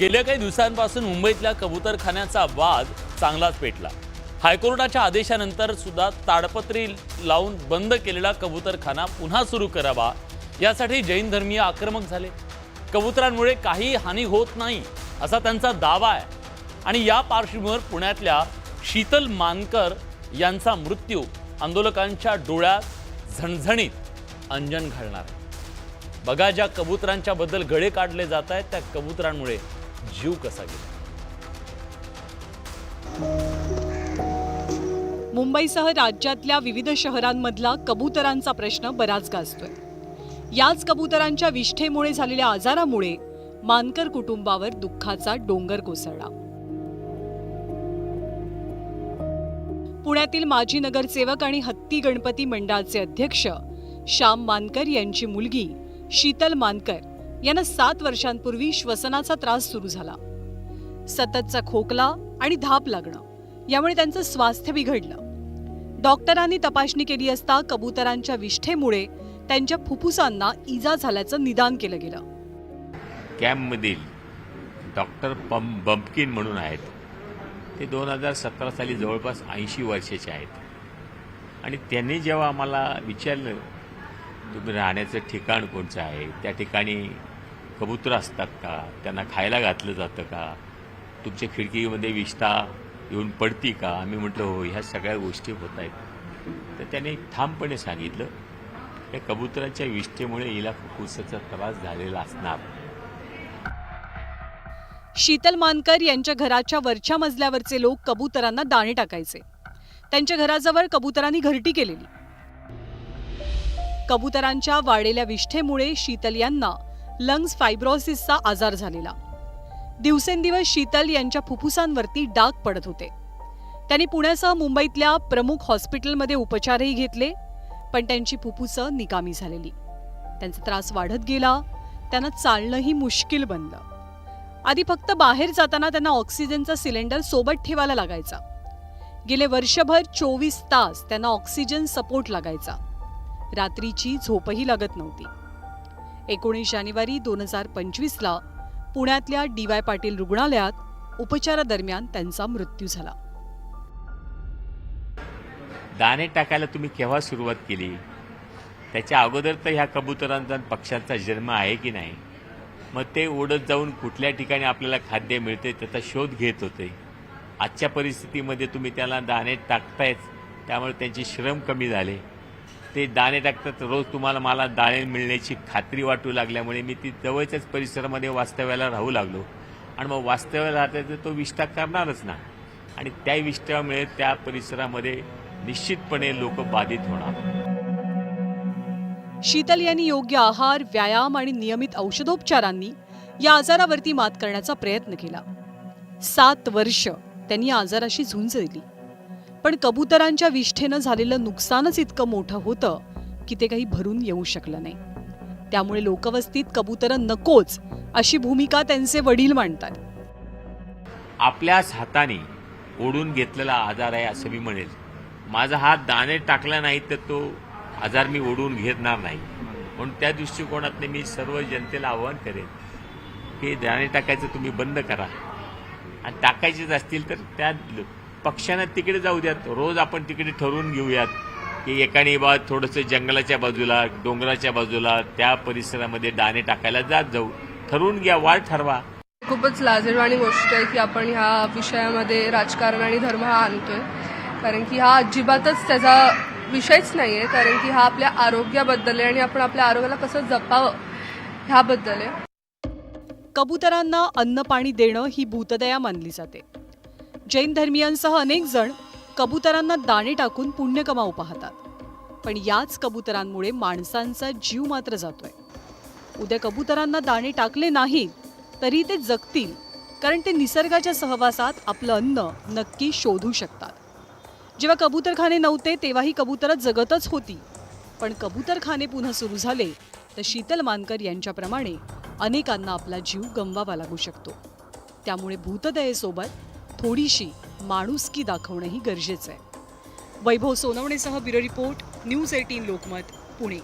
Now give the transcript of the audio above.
गेल्या काही दिवसांपासून मुंबईतल्या कबुतरखान्याचा वाद चांगलाच पेटला. हायकोर्टाच्या आदेशानंतर सुद्धा ताडपत्री लावून बंद केलेला कबुतरखाना पुन्हा सुरू करावा यासाठी जैन धर्मीय आक्रमक झाले. कबुतरांमुळे काही हानी होत नाही असा त्यांचा दावा आहे. आणि या पार्श्वभूमीवर पुण्यातल्या शीतल मानकर यांचा मृत्यू आंदोलकांच्या डोळ्यात झणझणीत अंजन घालणार बघा ज्या कबुतरांच्या बद्दल गळे काढले जात आहेत त्या कबुतरांमुळे जीव कसा गेला? मुंबईसह राज्यातल्या विविध शहरांमधला कबुतरांचा प्रश्न बराच गाजतोय. याच कबुतरांच्या विष्ठेमुळे झालेल्या आजारामुळे मानकर कुटुंबावर दुःखाचा डोंगर कोसळला. पुण्यातील माजी नगरसेवक आणि हत्ती गणपती मंडळाचे अध्यक्ष श्याम मानकर यांची मुलगी शीतल मानकर यांना सात वर्षांपूर्वी श्वसनाचा त्रास सुरू झाला. सततचा खोकला आणि धाप लागणं यामुळे त्यांचं स्वास्थ्य बिघडलं. डॉक्टरांनी तपासणी केली असता कबुतरांच्या विष्ठेमुळे त्यांच्या फुफ्फुसांना इजा झाल्याचं निदान केलं गेलं. कॅम्पमधील डॉक्टर पम बंपकिन म्हणून आहेत. ते दोन हजार सतरा साली जवळपास ऐंशी वर्षाचे आहेत. आणि त्यांनी जेव्हा आम्हाला विचारलं तुम्ही राहण्याचं ठिकाण कोणचं आहे? त्या ठिकाणी कबूतर असतात का? त्यांना खायला घातलं जातं का? तुमच्या खिडकीमध्ये विष्ठा येऊन पडती का? आम्ही म्हटलं हो ह्या सगळ्या गोष्टी होत आहेत. तर त्याने ठामपणे सांगितलं या कबुतराच्या विष्ठेमुळे हिला फुफ्फुसाचा त्रास झालेला असणार. शीतल मानकर यांच्या घराच्या वरच्या मजल्यावरचे लोक कबुतरांना दाणे टाकायचे. त्यांच्या घराजवळ कबुतरांनी घरटी केलेली. कबुतरांच्या वाढलेल्या विष्ठेमुळे शीतल यांना लंग्स फायब्रोसिसचा आजार झालेला. दिवसेंदिवस शीतल यांच्या फुफ्फुसांवरती डाग पडत होते. त्यांनी पुण्यासह मुंबईतल्या प्रमुख हॉस्पिटलमध्ये उपचारही घेतले पण त्यांची फुफ्फुसं निकामी झालेली. त्यांचा त्रास वाढत गेला त्यांना चालणंही मुश्किल बनलं. आधी फक्त बाहेर जाताना त्यांना ऑक्सिजनचा सिलेंडर सोबत ठेवायला लागायचा. गेले वर्षभर चोवीस तास त्यांना ऑक्सिजन सपोर्ट लागायचा. रात्रीची झोपही लागत नव्हती. एकोणीस जानेवारी दोन हजार पंचवीसला पुण्यातल्या डी वाय पाटील रुग्णालयात उपचारादरम्यान त्यांचा मृत्यू झाला. दाणे टाकायला तुम्ही केव्हा सुरुवात केली? त्याच्या अगोदर तर ह्या कबुतरांचा पक्ष्यांचा जन्म आहे की नाही? मग ते ओढत जाऊन कुठल्या ठिकाणी आपल्याला खाद्य मिळते त्याचा शोध घेत होते. आजच्या परिस्थितीमध्ये तुम्ही त्याला दाणे टाकतायच त्यामुळे त्यांचे श्रम कमी झाले. ते दाणे टाकतात रोज तुम्हाला मला दाणे मिळण्याची खात्री वाटू लागल्यामुळे मी ती जवळच्याच परिसरामध्ये वास्तव्याला राहू लागलो. आणि मग वास्तव्याला राहता तर तो विष्ठा करणारच ना. आणि त्या विष्ठामुळे त्या परिसरामध्ये निश्चितपणे लोक बाधित होणार. शीतल यांनी योग्य आहार व्यायाम आणि नियमित औषधोपचारांनी या आजारावरती मात करण्याचा प्रयत्न केला. सात वर्ष त्यांनी या आजाराशी झुंज दिली. पण कबुतरांच्या विष्ठेनं झालेलं नुकसानच इतकं मोठं होतं की ते काही भरून येऊ शकलं नाही. त्यामुळे लोकवस्तीत कबुतरं नकोच अशी भूमिका त्यांचे वडील मांडतात. आपल्याच हाताने ओढून घेतलेला आजार आहे असं मी म्हणेल. माझा हात दाणे टाकला नाही तर तो आजार मी ओढून घेणार नाही. म्हणून त्या दृष्टिकोनातने मी सर्व जनतेला आवाहन करेन की दाणे टाकायचं तुम्ही बंद करा. आणि टाकायचेच असतील तर त्या पक्ष्यांना तिकडे जाऊ द्यात. रोज आपण तिकडे ठरवून घेऊयात की एकाने बा थोडंसं जंगलाच्या बाजूला डोंगराच्या बाजूला त्या परिसरामध्ये दाणे टाकायला जात जाऊ. ठरवून घ्या वाढ ठरवा. खूपच लाजिरवाणी गोष्ट आहे की आपण ह्या विषयामध्ये राजकारण आणि धर्म हा आणतोय. कारण की हा अजिबातच त्याचा विषयच नाही आहे कारण की हा आपल्या आरोग्याबद्दल आहे आणि आपण आपल्या आरोग्याला कसं जपावं ह्याबद्दल आहे. कबुतरांना अन्न पाणी देणं ही भूतदया मानली जाते. जैन धर्मियांसह अनेक जण कबुतरांना दाणे टाकून पुण्य कमावू पाहतात. पण याच कबुतरांमुळे माणसांचा जीव मात्र जातोय. उद्या कबुतरांना दाणे टाकले नाही तरी ते जगतील कारण ते निसर्गाच्या सहवासात आपलं अन्न नक्की शोधू शकतात. जेव्हा कबूतरखाने नव्हते तेव्हाही कबुतरं जगतच होती. पण कबूतरखाने पुन्हा सुरू झाले तर शीतल मानकर यांच्याप्रमाणे अनेकांना आपला जीव गमवावा लागू शकतो. त्यामुळे भूतदयेसोबत थोडीशी माणुसकी दाखवणंही गरजेचं आहे. Vaibhav सोनवणेसह bureau report news eighteen Lokmat Pune.